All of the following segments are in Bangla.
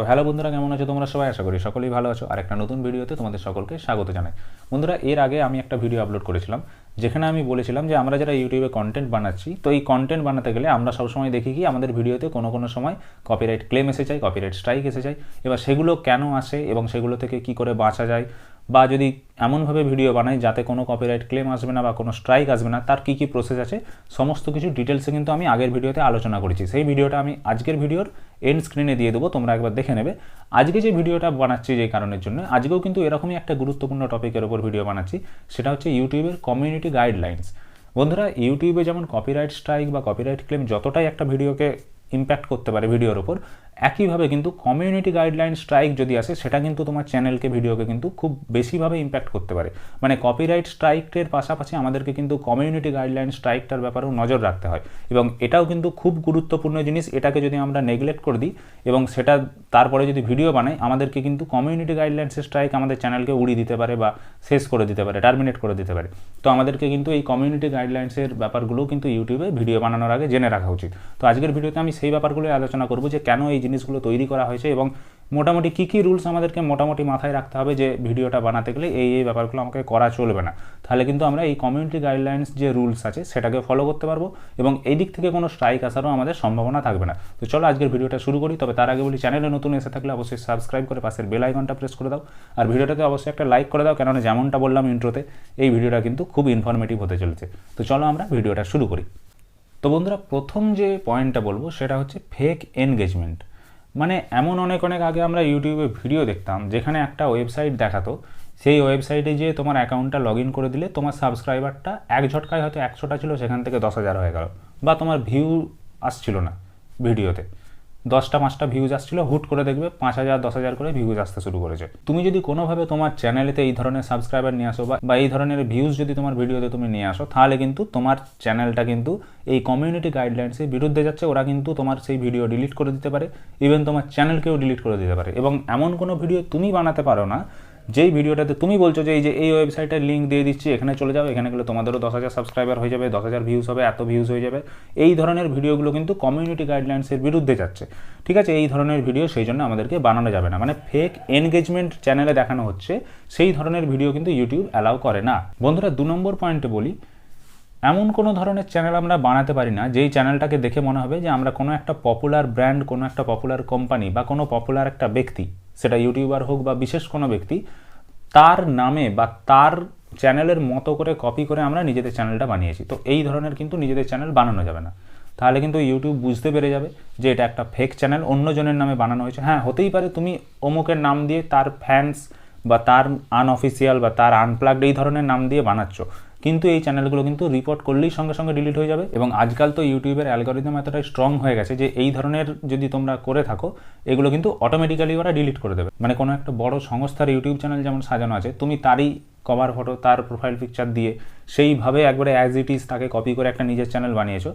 তো হ্যালো বন্ধুরা, কেমন আছো তোমরা? সবাই আশা করি সকলেই ভালো আছো। আর একটা নতুন ভিডিওতে তোমাদের সকলকে স্বাগত জানাই। বন্ধুরা, এর আগে আমি একটা ভিডিও আপলোড করেছিলাম, যেখানে আমি বলেছিলাম যে আমরা যারা ইউটিউবে কন্টেন্ট বানাচ্ছি, তো এই কন্টেন্ট বানাতে গেলে আমরা সবসময় দেখি কি, আমাদের ভিডিওতে কোনো কোনো সময় কপিরাইট ক্লেম এসে যায় কপিরাইট স্ট্রাইক এসে যায়। এবার সেগুলো কেন আসে এবং সেগুলো থেকে কি করে বাঁচা যায় বা যদি এমনভাবে ভিডিও বানাই যাতে কোনো কপিরাইট ক্লেম আসবে না বা কোনো স্ট্রাইক আসবে না, তার কী কী প্রসেস আছে, সমস্ত কিছু ডিটেলসে কিন্তু আমি আগের ভিডিওতে আলোচনা করেছি। সেই ভিডিওটা আমি আজকের ভিডিওর এন্ড স্ক্রিনে দিয়ে দেবো, তোমরা একবার দেখে নেবে। আজকে যে ভিডিওটা বানাচ্ছি যে কারণের জন্য, আজকেও কিন্তু এরকমই একটা গুরুত্বপূর্ণ টপিকের ওপর ভিডিও বানাচ্ছি, সেটা হচ্ছে ইউটিউবের কমিউনিটি গাইডলাইন্স বন্ধুরা ইউটিউবে যেমন কপিরাইট স্ট্রাইক বা কপিরাইট ক্লেম যতটাই একটা ভিডিওকে ইম্প্যাক্ট করতে পারে ভিডিওর ওপর একইভাবে কিন্তু কমিউনিটি গাইডলাইন স্ট্রাইক যদি আসে, সেটা কিন্তু তোমার চ্যানেলকে ভিডিওকে কিন্তু খুব বেশিভাবে ইম্প্যাক্ট করতে পারে। মানে কপিরাইট স্ট্রাইকের পাশাপাশি আমাদেরকে কিন্তু কমিউনিটি গাইডলাইন স্ট্রাইকটার ব্যাপারেও নজর রাখতে হয়। এবং এটাও কিন্তু খুব গুরুত্বপূর্ণ জিনিস, এটাকে যদি আমরা নেগলেক্ট করে দিই এবং সেটা তারপরে যদি ভিডিও বানাই, আমাদেরকে কিন্তু কমিউনিটি গাইডলাইন্সের স্ট্রাইক আমাদের চ্যানেলকে উড়িয়ে দিতে পারে বা শেষ করে দিতে পারে টার্মিনেট করে দিতে পারে। তো আমাদেরকে কিন্তু এই কমিউনিটি গাইডলাইন্সের ব্যাপারগুলোও কিন্তু ইউটিউবে ভিডিও বানানোর আগে জেনে রাখা উচিত। তো আজকের ভিডিওতে আমি সেই ব্যাপারগুলো আলোচনা করব যে কেন এই জিনিসগুলো তৈরি করা হয়েছে এবং মোটামুটি কী কী রুলস আমাদেরকে মোটামুটি মাথায় রাখতে হবে যে ভিডিওটা বানাতে গেলে এই এই ব্যাপারগুলো আমাকে করা চলবে না। তাহলে কিন্তু আমরা এই কমিউনিটি গাইডলাইন্স যে রুলস আছে সেটাকে ফলো করতে পারব এবং এই দিক থেকে কোনো স্ট্রাইক আসারও আমাদের সম্ভাবনা থাকবে না। তো চলো আজকের ভিডিওটা শুরু করি, তবে তার আগে বলি চ্যানেলে নতুন এসে থাকলে অবশ্যই সাবস্ক্রাইব করে পাশের বেল আইকনটা প্রেস করে দাও। আর ভিডিওটাকে অবশ্যই একটা লাইক করে দাও, কেননা যেমনটা বললাম ইন্ট্রোতে এই ভিডিওটা কিন্তু খুব ইনফরমেটিভ হতে চলেছে। তো চলো আমরা ভিডিওটা শুরু করি। তো বন্ধুরা, প্রথম যে পয়েন্টটা বলব সেটা হচ্ছে ফেক এনগেজমেন্ট মানে এমন অনেক অনেক আগে আমরা ইউটিউবে ভিডিও দেখতাম, যেখানে একটা ওয়েবসাইট দেখাতো। সেই ওয়েবসাইটে যেয়ে তোমার অ্যাকাউন্টটা লগ ইন করে দিলে তোমার সাবস্ক্রাইবারটা এক ঝটকায় হয়তো একশোটা ছিল, সেখান থেকে দশ হাজার হয়ে গেল। বা তোমার ভিউ আসছিল না ভিডিওতে। দশটা পাঁচটা ভিউজ আসছিল, হুট করে দেখবে পাঁচ হাজার, দশ হাজার করে ভিউজ আসতে শুরু করেছে। তুমি যদি কোনোভাবে তোমার চ্যানেলেতে এই ধরনের সাবস্ক্রাইবার নিয়ে আসো বা এই ধরনের ভিউজ যদি তোমার ভিডিওতে তুমি নিয়ে আসো, তাহলে কিন্তু তোমার চ্যানেলটা কিন্তু এই কমিউনিটি গাইডলাইন্সের বিরুদ্ধে যাচ্ছে, ওরা কিন্তু তোমার সেই ভিডিও ডিলিট করে দিতে পারে। ইভেন তোমার চ্যানেলকেও ডিলিট করে দিতে পারে। এবং এমন কোনো ভিডিও তুমি বানাতে পারো না যেই ভিডিওটাতে তুমি বলছো যে এই যে এই ওয়েবসাইটের লিঙ্ক দিয়ে দিচ্ছি, এখানে চলে যাও, এখানে গেলে তোমাদেরও দশ হাজার সাবস্ক্রাইবার হয়ে যাবে, দশ হাজার ভিউজ হবে, এত ভিউজ হয়ে যাবে। এই ধরনের ভিডিওগুলো কিন্তু কমিউনিটি গাইডলাইন্সের বিরুদ্ধে যাচ্ছে। ঠিক আছে? এই ধরনের ভিডিও সেই জন্য আমাদেরকে বানানো যাবে না। মানে ফেক এনগেজমেন্ট চ্যানেলে দেখানো হচ্ছে, সেই ধরনের ভিডিও কিন্তু ইউটিউব অ্যালাউ করে না। বন্ধুরা, দু নম্বর পয়েন্টে বলি, এমন কোনো ধরনের চ্যানেল আমরা বানাতে পারি না, যেই চ্যানেলটাকে দেখে মনে হবে যে আমরা কোনো একটা পপুলার ব্র্যান্ড কোনো একটা পপুলার কোম্পানি বা কোনো পপুলার একটা ব্যক্তি সেটা ইউটিউবার হোক বা বিশেষ কোনো ব্যক্তি, তার নামে বা তার চ্যানেলের মতো করে কপি করে আমরা নিজেদের চ্যানেলটা বানিয়েছি। তো এই ধরনের কিন্তু নিজেদের চ্যানেল বানানো যাবে না। তাহলে কিন্তু ইউটিউব বুঝতে পেরে যাবে যে এটা একটা ফেক চ্যানেল অন্যজনের নামে বানানো হয়েছে। হ্যাঁ হতেই পারে তুমি অমুকের নাম দিয়ে তার ফ্যান্স বা তার আনঅফিসিয়াল বা তার আনপ্লাগড এই ধরনের নাম দিয়ে বানাচ্ছ। কিন্তু এই চ্যানেলগুলো কিন্তু রিপোর্ট করলেই সঙ্গে সঙ্গে ডিলিট হয়ে যাবে এবং আজকাল তো ইউটিউবের অ্যালগোরিদম এতটাই স্ট্রং হয়ে গেছে যে এই ধরনের যদি তোমরা করে থাকো, এগুলো কিন্তু অটোমেটিক্যালি ওরা ডিলিট করে দেবে। মানে কোনো একটা বড় সংস্থার ইউটিউব চ্যানেল যেমন সাজানো আছে, তুমি তারই কভার ফটো তার প্রোফাইল পিকচার দিয়ে সেইভাবে একবারে অ্যাজ ইট ইজ তাকে কপি করে একটা নিজের চ্যানেল বানিয়েছো।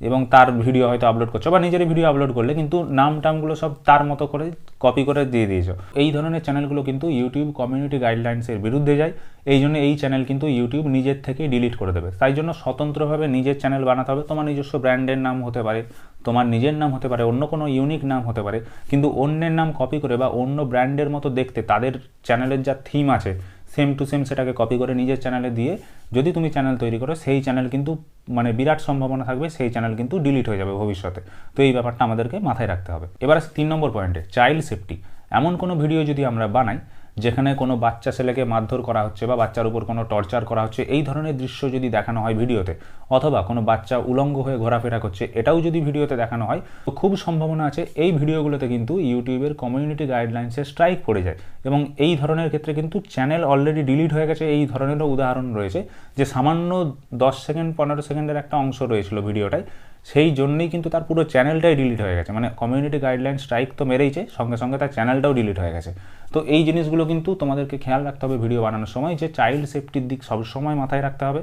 এবং তার ভিডিও হয়তো আপলোড করছ বা নিজের ভিডিও আপলোড করলে কিন্তু নাম টামগুলো সব তার মতো করে কপি করে দিয়ে দিয়েছ। এই ধরনের চ্যানেলগুলো কিন্তু ইউটিউব কমিউনিটি গাইডলাইন্সের বিরুদ্ধে যায়। এই জন্য এই চ্যানেল কিন্তু ইউটিউব নিজের থেকেই ডিলিট করে দেবে। তাই জন্য স্বতন্ত্রভাবে নিজের চ্যানেল বানাতে হবে। তোমার নিজস্ব ব্র্যান্ডের নাম হতে পারে, তোমার নিজের নাম হতে পারে, অন্য কোনো ইউনিক নাম হতে পারে। কিন্তু অন্যের নাম কপি করে বা অন্য ব্র্যান্ডের মতো দেখতে তাদের চ্যানেলের যা থিম আছে সেম টু সেম সেটাকে কপি করে নিজের চ্যানেলে দিয়ে যদি তুমি চ্যানেল তৈরি করো, সেই চ্যানেল কিন্তু মানে বিরাট সম্ভাবনা থাকবে, সেই চ্যানেল কিন্তু ডিলিট হয়ে যাবে ভবিষ্যতে। তো এই ব্যাপারটা আমাদেরকে মাথায় রাখতে হবে। এবার তিন নম্বর পয়েন্টে চাইল্ড সেফটি এমন কোনো ভিডিও যদি আমরা বানাই যেখানে কোনো বাচ্চা ছেলেকে মারধর করা হচ্ছে বা বাচ্চার উপর কোনো টর্চার করা হচ্ছে, এই ধরনের দৃশ্য যদি দেখানো হয় ভিডিওতে, অথবা কোনো বাচ্চা উলঙ্গ হয়ে ঘোরাফেরা করছে, এটাও যদি ভিডিওতে দেখানো হয়, তো খুব সম্ভাবনা আছে এই ভিডিওগুলোতে কিন্তু ইউটিউবের কমিউনিটি গাইডলাইন্সে স্ট্রাইক পড়ে যায়। এবং এই ধরনের ক্ষেত্রে কিন্তু চ্যানেল অলরেডি ডিলিট হয়ে গেছে, এই ধরনেরও উদাহরণ রয়েছে, যে সামান্য দশ সেকেন্ড, পনেরো সেকেন্ডের একটা অংশ রয়েছিল ভিডিওটায়। সেই জন্যই কিন্তু তার পুরো চ্যানেলটাই ডিলিট হয়ে গেছে। মানে কমিউনিটি গাইডলাইন স্ট্রাইক তো মেরেইছে, সঙ্গে সঙ্গে তার চ্যানেলটাও ডিলিট হয়ে গেছে। তো এই জিনিসগুলো কিন্তু তোমাদেরকে খেয়াল রাখতে হবে ভিডিও বানানোর সময় যে চাইল্ড সেফটির দিক সবসময় মাথায় রাখতে হবে।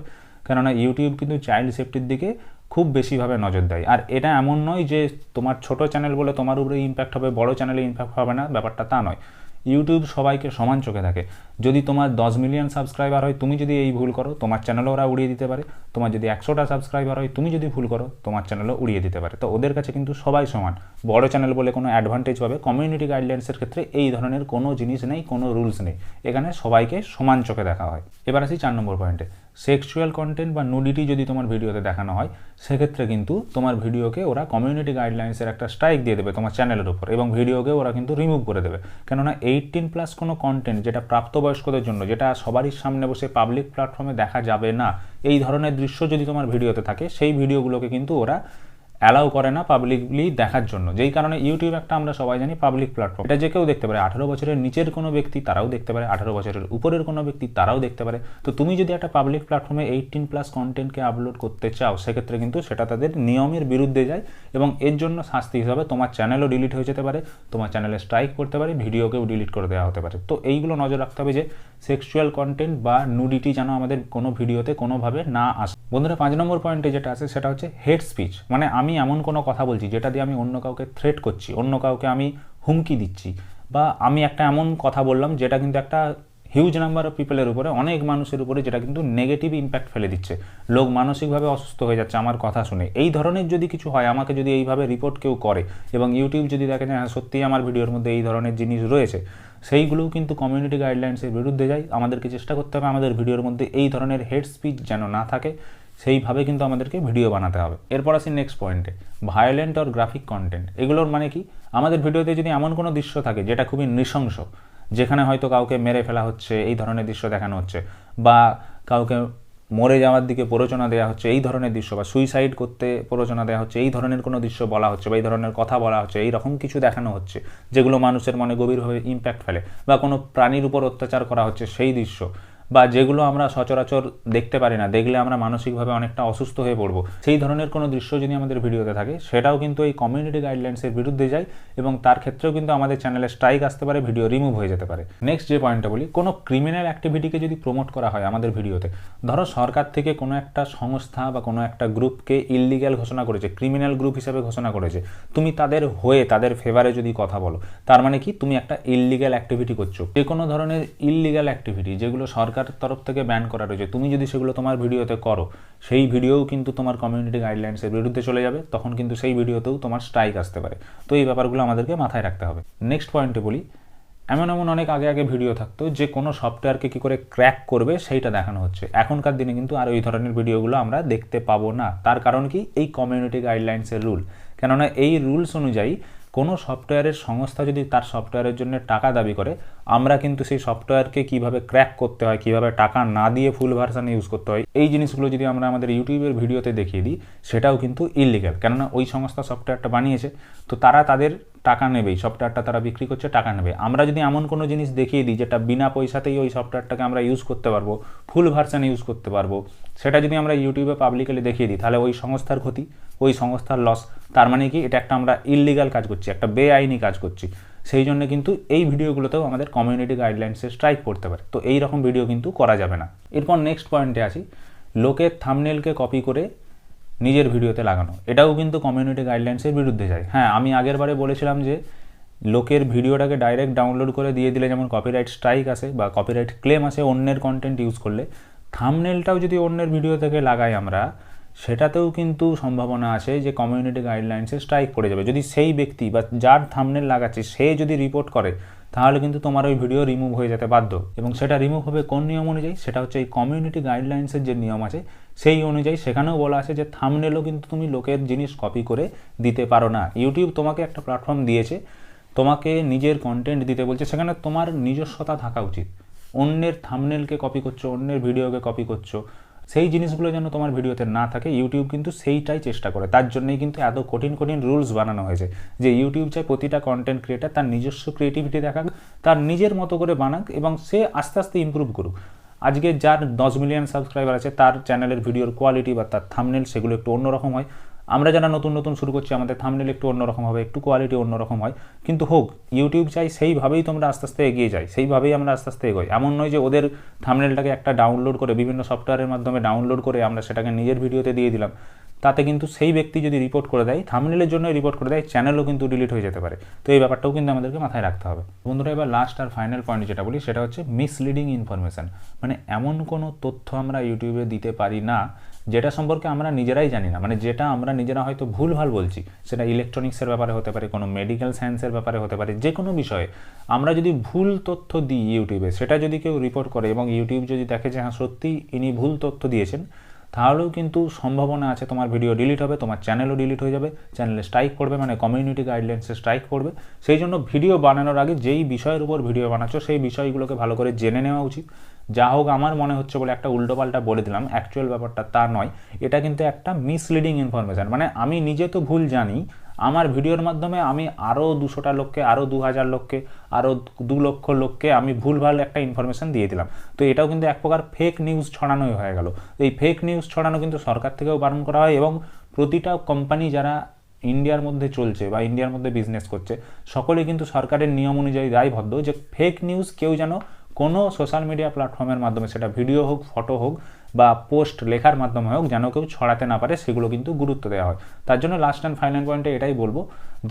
কেননা ইউটিউব কিন্তু চাইল্ড সেফটির দিকে খুব বেশিভাবে নজর দেয়। আর এটা এমন নয় যে তোমার ছোট চ্যানেল বলে তোমার উপরে ইম্প্যাক্ট হবে, বড় চ্যানেলে ইম্প্যাক্ট হবে না, ব্যাপারটা তা নয়। ইউটিউব সবাইকে সমান চোখে থাকে। যদি তোমার দশ মিলিয়ন সাবস্ক্রাইবার হয়, তুমি যদি এই ভুল করো, তোমার চ্যানেলও ওরা উড়িয়ে দিতে পারে। তোমার যদি একশোটা সাবস্ক্রাইবার হয়, তুমি যদি ভুল করো, তোমার চ্যানেলও উড়িয়ে দিতে পারে। তো ওদের কাছে কিন্তু সবাই সমান। বড় চ্যানেল বলে কোনো অ্যাডভান্টেজ পাবে। কমিউনিটি গাইডলাইন্সের ক্ষেত্রে এই ধরনের কোনো জিনিস নেই, কোনো রুলস নেই। এখানে সবাইকে সমান চোখে দেখা হয়। এবার আসি চার নম্বর পয়েন্টে সেক্সুয়াল কন্টেন্ট বা নুডিটি যদি তোমার ভিডিওতে দেখানো হয়, সেক্ষেত্রে কিন্তু তোমার ভিডিওকে ওরা কমিউনিটি গাইডলাইন্সের একটা স্ট্রাইক দিয়ে দেবে তোমার চ্যানেলের উপর এবং ভিডিওকে ওরা কিন্তু রিমুভ করে দেবে। কেননা এইটিন প্লাস কোনো কন্টেন্ট যেটা প্রাপ্তবয়স্কদের জন্য, যেটা সবারই সামনে বসে পাবলিক প্ল্যাটফর্মে দেখা যাবে না, এই ধরনের দৃশ্য যদি তোমার ভিডিওতে থাকে, সেই ভিডিওগুলোকে কিন্তু ওরা অ্যালাউ করে না পাবলিকলি দেখার জন্য। যেই কারণে ইউটিউব একটা আমরা সবাই জানি পাবলিক প্ল্যাটফর্ম এটা যে কেউ দেখতে পারে, আঠারো বছরের নিচের কোনো ব্যক্তি তারাও দেখতে পারে, আঠারো বছরের উপরের কোনো ব্যক্তি তারাও দেখতে পারে। তো তুমি যদি একটা পাবলিক প্ল্যাটফর্মে এইটিন প্লাস কন্টেন্টকে আপলোড করতে চাও, সেক্ষেত্রে কিন্তু সেটা তাদের নিয়মের বিরুদ্ধে যায় এবং এর জন্য শাস্তি হিসাবে তোমার চ্যানেলও ডিলিট হয়ে যেতে পারে, তোমার চ্যানেলে স্ট্রাইক করতে পারে, ভিডিওকেও ডিলিট করে দেওয়া হতে পারে। তো এইগুলো নজর রাখতে হবে যে সেক্সুয়াল কন্টেন্ট বা নুডিটি যেন আমাদের কোনো ভিডিওতে কোনোভাবে না আসে। বন্ধুরা, পাঁচ নম্বর পয়েন্টে যেটা আছে, সেটা হচ্ছে হেড স্পিচ মানে আমি এমন কোনো কথা বলছি যেটা দিয়ে আমি অন্য কাউকে থ্রেট করছি, অন্য কাউকে আমি হুমকি দিচ্ছি বা আমি একটা এমন কথা বললাম যেটা কিন্তু একটা হিউজ নাম্বার অফ পিপলের উপরে, অনেক মানুষের উপরে যেটা কিন্তু নেগেটিভ ইম্প্যাক্ট ফেলে দিচ্ছে। লোক মানসিকভাবে অসুস্থ হয়ে যাচ্ছে আমার কথা শুনে। এই ধরনের যদি কিছু হয়, আমাকে যদি এইভাবে রিপোর্ট কেউ করে এবং ইউটিউব যদি দেখে যে হ্যাঁ সত্যিই আমার ভিডিওর মধ্যে এই ধরনের জিনিস রয়েছে, সেইগুলোও কিন্তু কমিউনিটি গাইডলাইন্সের বিরুদ্ধে যায় আমাদেরকে চেষ্টা করতে হবে আমাদের ভিডিওর মধ্যে এই ধরনের হেড স্পিচ যেন না থাকে। সেইভাবে কিন্তু আমাদেরকে ভিডিও বানাতে হবে। এরপর আসি নেক্সট পয়েন্টে ভায়োলেন্ট অর গ্রাফিক কন্টেন্ট এগুলোর মানে কি? আমাদের ভিডিওতে যদি এমন কোনো দৃশ্য থাকে যেটা খুবই নৃশংস, যেখানে হয়তো কাউকে মেরে ফেলা হচ্ছে, এই ধরনের দৃশ্য দেখানো হচ্ছে, বা কাউকে মরে যাওয়ার দিকে প্ররোচনা দেওয়া হচ্ছে, এই ধরনের দৃশ্য, বা সুইসাইড করতে প্ররোচনা দেওয়া হচ্ছে, এই ধরনের কোনো দৃশ্য বলা হচ্ছে, বা এই ধরনের কথা বলা হচ্ছে, এই রকম কিছু দেখানো হচ্ছে, যেগুলো মানুষের মনে গভীরভাবে ইম্প্যাক্ট ফেলে, বা কোনো প্রাণীর উপর অত্যাচার করা হচ্ছে, সেই দৃশ্য। বা যেগুলো আমরা সচরাচর দেখতে পারি না, দেখলে আমরা মানসিকভাবে অনেকটা অসুস্থ হয়ে পড়ব। সেই ধরনের কোনো দৃশ্য যদি আমাদের ভিডিওতে থাকে, সেটাও কিন্তু এই কমিউনিটি গাইডলাইন্সের বিরুদ্ধে যায় এবং তার ক্ষেত্রেও কিন্তু আমাদের চ্যানেলে স্ট্রাইক আসতে পারে ভিডিও রিমুভ হয়ে যেতে পারে। নেক্সট যে পয়েন্টটা বলি, কোনো ক্রিমিনাল অ্যাক্টিভিটিকে যদি প্রমোট করা হয় আমাদের ভিডিওতে, ধরো সরকার থেকে কোনো একটা সংস্থা বা কোনো একটা গ্রুপকে ইললিগ্যাল ঘোষণা করেছে ক্রিমিনাল গ্রুপ হিসেবে ঘোষণা করেছে, তুমি তাদের হয়ে, তাদের ফেভারে যদি কথা বলো, তার মানে কি? তুমি একটা ইললিগ্যাল অ্যাক্টিভিটি করছ। যে কোনো ধরনের ইললিগ্যাল অ্যাক্টিভিটি যেগুলো সরকার সরকারের তরফ থেকে ব্যান করা রয়েছে। তুমি যদি সেগুলো তোমার ভিডিওতে করো, সেই ভিডিওও কিন্তু তোমার কমিউনিটি গাইডলাইন্সের বিরুদ্ধে চলে যাবে, তখন কিন্তু সেই ভিডিওতেও তোমার স্ট্রাইক আসতে পারে। তো এই ব্যাপারগুলো আমাদেরকে মাথায় রাখতে হবে। নেক্সট পয়েন্টে বলি, এমন এমন অনেক আগে আগে ভিডিও থাকতো, যে কোনো সফটওয়্যারকে কী করে ক্র্যাক করবে সেইটা দেখানো হচ্ছে। এখনকার দিনে কিন্তু আর ওই ধরনের ভিডিওগুলো আমরা দেখতে পাবো না। তার কারণ কি? এই কমিউনিটি গাইডলাইন্সের রুল কেননা এই রুলস অনুযায়ী কোনো সফটওয়্যারের সংস্থা যদি তার সফটওয়্যারের জন্য টাকা দাবি করে, আমরা কিন্তু সেই সফটওয়্যারকে কীভাবে ক্র্যাক করতে হয়, কীভাবে টাকা না দিয়ে ফুল ভার্সান ইউজ করতে হয়, এই জিনিসগুলো যদি আমরা আমাদের ইউটিউবের ভিডিওতে দেখিয়ে দিই, সেটাও কিন্তু ইলিগাল কেননা ওই সংস্থা সফটওয়্যারটা বানিয়েছে, তো তারা তাদের টাকা নেবেই সফটওয়্যারটা তারা বিক্রি করছে, টাকা নেবে। আমরা যদি এমন কোনো জিনিস দেখিয়ে দিই, যেটা বিনা পয়সাতেই ওই সফটওয়্যারটাকে আমরা ইউজ করতে পারব, ফুল ভার্সান ইউজ করতে পারব, সেটা যদি আমরা ইউটিউবে পাবলিকালি দেখিয়ে দিই, তাহলে ওই সংস্থার ক্ষতি, ওই সংস্থার লস তার মানে কি? এটা একটা আমরা ইললিগাল কাজ করছি, একটা বেআইনি কাজ করছি। সেই জন্য কিন্তু এই ভিডিওগুলোতেও আমাদের কমিউনিটি গাইডলাইন্সে স্ট্রাইক করতে পারে। তো এই রকম ভিডিও কিন্তু করা যাবে না। এরপর নেক্সট পয়েন্টে আসি। লোকের থামনেলকে কপি করে নিজের ভিডিওতে লাগানো। এটাও কিন্তু কমিউনিটি গাইডলাইন্সের বিরুদ্ধে যায়। হ্যাঁ আমি আগের বারে বলেছিলাম যে, লোকের ভিডিওটাকে ডাইরেক্ট ডাউনলোড করে দিয়ে দিলে যেমন কপিরাইট স্ট্রাইক আসে বা কপিরাইট ক্লেম আসে অন্যের কন্টেন্ট ইউজ করলে থামনেলটাও যদি অন্যের ভিডিও থেকে লাগাই আমরা সেটাতেও কিন্তু সম্ভাবনা আছে যে কমিউনিটি গাইডলাইন্সে স্ট্রাইক পড়ে যাবে। যদি সেই ব্যক্তি বা যার থামনেল লাগাচ্ছে, সে যদি রিপোর্ট করে, তাহলে কিন্তু তোমার ওই ভিডিও রিমুভ হয়ে যেতে বাধ্য। এবং সেটা রিমুভ হবে কোন নিয়ম অনুযায়ী? সেটা হচ্ছে এই কমিউনিটি গাইডলাইন্সের যে নিয়ম আছে, সেই অনুযায়ী সেখানেও বলা আছে যে থামনেলও কিন্তু তুমি লোকের জিনিস কপি করে দিতে পারো না। ইউটিউব তোমাকে একটা প্ল্যাটফর্ম দিয়েছে, তোমাকে নিজের কন্টেন্ট দিতে বলছে, সেখানে তোমার নিজস্বতা থাকা উচিত। অন্যের থামনেলকে কপি করছ, অন্যের ভিডিওকে কপি করছ। সেই জিনিসগুলো যেন তোমার ভিডিওতে না থাকে ইউটিউব কিন্তু সেইটাই চেষ্টা করে। তার জন্যই কিন্তু এত কঠিন কঠিন রুলস বানানো হয়েছে যে ইউটিউব চাই প্রতিটা কন্টেন্ট ক্রিয়েটার তার নিজস্ব ক্রিয়েটিভিটি দেখাক, তার নিজের মতো করে বানাক এবং সে আস্তে আস্তে ইম্প্রুভ করুক। আজকে যার দশ মিলিয়ন সাবস্ক্রাইবার আছে, তার চ্যানেলের ভিডিওর কোয়ালিটি বা তার থামনেল সেগুলো একটু অন্যরকম হয়। আমরা যারা নতুন নতুন শুরু করছি, আমাদের থামনেল একটু অন্যরকম হবে, একটু কোয়ালিটি অন্যরকম হয়। কিন্তু হোক ইউটিউব চাই, সেইভাবেই তোমরা আস্তে আস্তে এগিয়ে যাই, সেইভাবেই আমরা আস্তে আস্তে এগোই। এমন নয় যে ওদের থামনেলটাকে একটা ডাউনলোড করে, বিভিন্ন সফটওয়্যারের মাধ্যমে ডাউনলোড করে আমরা সেটাকে নিজের ভিডিওতে দিয়ে দিলাম। তাতে কিন্তু সেই ব্যক্তি যদি রিপোর্ট করে দেয় থামনেলের জন্য রিপোর্ট করে দেয় চ্যানেলও কিন্তু ডিলিট হয়ে যেতে পারে। তো এই ব্যাপারটাও কিন্তু আমাদেরকে মাথায় রাখতে হবে। বন্ধুরা, এবার লাস্ট আর ফাইনাল পয়েন্ট যেটা বলি, সেটা হচ্ছে মিসলিডিং ইনফরমেশান মানে এমন কোনো তথ্য আমরা ইউটিউবে দিতে পারি না যেটা সম্পর্কে আমরা নিজেরাই জানি না মানে যেটা আমরা নিজেরা হয়তো ভুলভাল বলছি, সেটা ইলেকট্রনিক্সের ব্যাপারে হতে পারে, কোনো মেডিকেল সায়েন্সের ব্যাপারে হতে পারে, যে কোনো বিষয়ে। আমরা যদি ভুল তথ্য দিই ইউটিউবে, সেটা যদি কেউ রিপোর্ট করে এবং ইউটিউব যদি দেখে যে হ্যাঁ সত্যি ইনি ভুল তথ্য দিয়েছেন, তাহলেও কিন্তু সম্ভাবনা আছে তোমার ভিডিও ডিলিট হবে, তোমার চ্যানেলও ডিলিট হয়ে যাবে চ্যানেলে স্ট্রাইক করবে মানে কমিউনিটি গাইডলাইন্সে স্ট্রাইক করবে। সেই জন্য ভিডিও বানানোর আগে যেই বিষয়ের উপর ভিডিও বানাচ্ছ, সেই বিষয়গুলোকে ভালো করে জেনে নেওয়া উচিত। যা হোক আমার মনে হচ্ছে বলে একটা উল্টোপাল্টা বলে দিলাম অ্যাকচুয়াল ব্যাপারটা তা নয়। এটা কিন্তু একটা মিসলিডিং ইনফরমেশান মানে আমি নিজে তো ভুল জানি, আমার ভিডিওর মাধ্যমে আমি আরও দুশোটা লোককে আরও দু হাজার লোককে আরও দু লক্ষ লোককে আমি ভুলভাল একটা ইনফরমেশান দিয়ে দিলাম। তো এটাও কিন্তু এক প্রকার ফেক নিউজ ছড়ানোই হয়ে গেল। এই ফেক নিউজ ছড়ানো কিন্তু সরকার থেকেও বারণ করা হয় এবং প্রতিটা কোম্পানি যারা ইন্ডিয়ার মধ্যে চলছে বা ইন্ডিয়ার মধ্যে বিজনেস করছে, সকলে কিন্তু সরকারের নিয়ম অনুযায়ী দায়বদ্ধ যে ফেক নিউজ কেউ যেন কোনো সোশ্যাল মিডিয়া প্ল্যাটফর্মের মাধ্যমে, সেটা ভিডিও হোক ফটো হোক বা পোস্ট লেখার মাধ্যমে হোক, যেন কেউ ছড়াতে না পারে, সেগুলো কিন্তু গুরুত্ব দেওয়া হয়। তার জন্য লাস্ট অ্যান্ড ফাইনাল পয়েন্টে এটাই বলব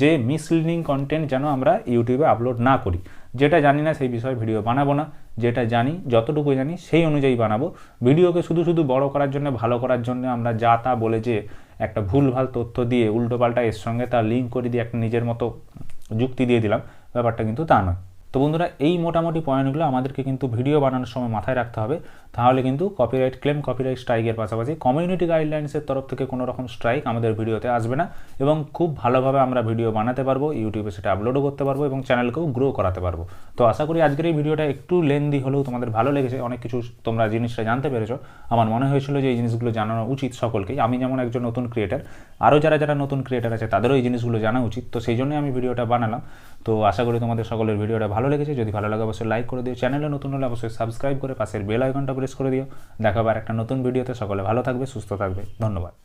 যে মিসলিডিং কন্টেন্ট যেন আমরা ইউটিউবে আপলোড না করি। যেটা জানি না, সেই বিষয়ে ভিডিও বানাবো না। যেটা জানি, যতটুকু জানি, সেই অনুযায়ী বানাবো। ভিডিওকে শুধু শুধু বড় করার জন্য, ভালো করার জন্য আমরা যা তা বলে যে, একটা ভুলভাল তথ্য দিয়ে, উল্টোপাল্টা এর সঙ্গে তার লিঙ্ক করে দিয়ে, একটা নিজের মতো যুক্তি দিয়ে দিলাম, ব্যাপারটা কিন্তু তা নয়। তো বন্ধুরা এই মোটামুটি পয়েন্টগুলো আমাদেরকে কিন্তু ভিডিও বানানোর সময় মাথায় রাখতে হবে। তাহলে কিন্তু কপিরাইট ক্লেম কপিরাইট স্ট্রাইকের পাশাপাশি কমিউনিটি গাইডলাইন্সের তরফ থেকে কোনো রকম স্ট্রাইক আমাদের ভিডিওতে আসবে না এবং খুব ভালোভাবে আমরা ভিডিও বানাতে পারব ইউটিউবে সেটা আপলোডও করতে পারব এবং চ্যানেলকেও গ্রো করাতে পারব। তো আশা করি আজকের এই ভিডিওটা একটু লেন্দি হলেও তোমাদের ভালো লেগেছে, অনেক কিছু তোমরা জিনিসটা জানতে পেরেছ। আমার মনে হয়েছিল যে এই জিনিসগুলো জানানো উচিত সকলকেই। আমি যেমন একজন নতুন ক্রিয়েটার আরও যারা যারা নতুন ক্রিয়েটার আছে তাদেরও এই জিনিসগুলো জানা উচিত। তো সেই জন্যই আমি ভিডিওটা বানালাম। তো আশা করি তোমাদের সকলের ভিডিওটা ভালো লেগেছে। যদি ভালো লাগে অবশ্যই লাইক করে দিও। চ্যানেলে নতুন হলে অবশ্যই সাবস্ক্রাইব করে পাশের বেল আইকনটা প্রেস করে দিও। দেখা আবার একটা নতুন ভিডিওতে সকলে ভালো থাকবে সুস্থ থাকবে। ধন্যবাদ।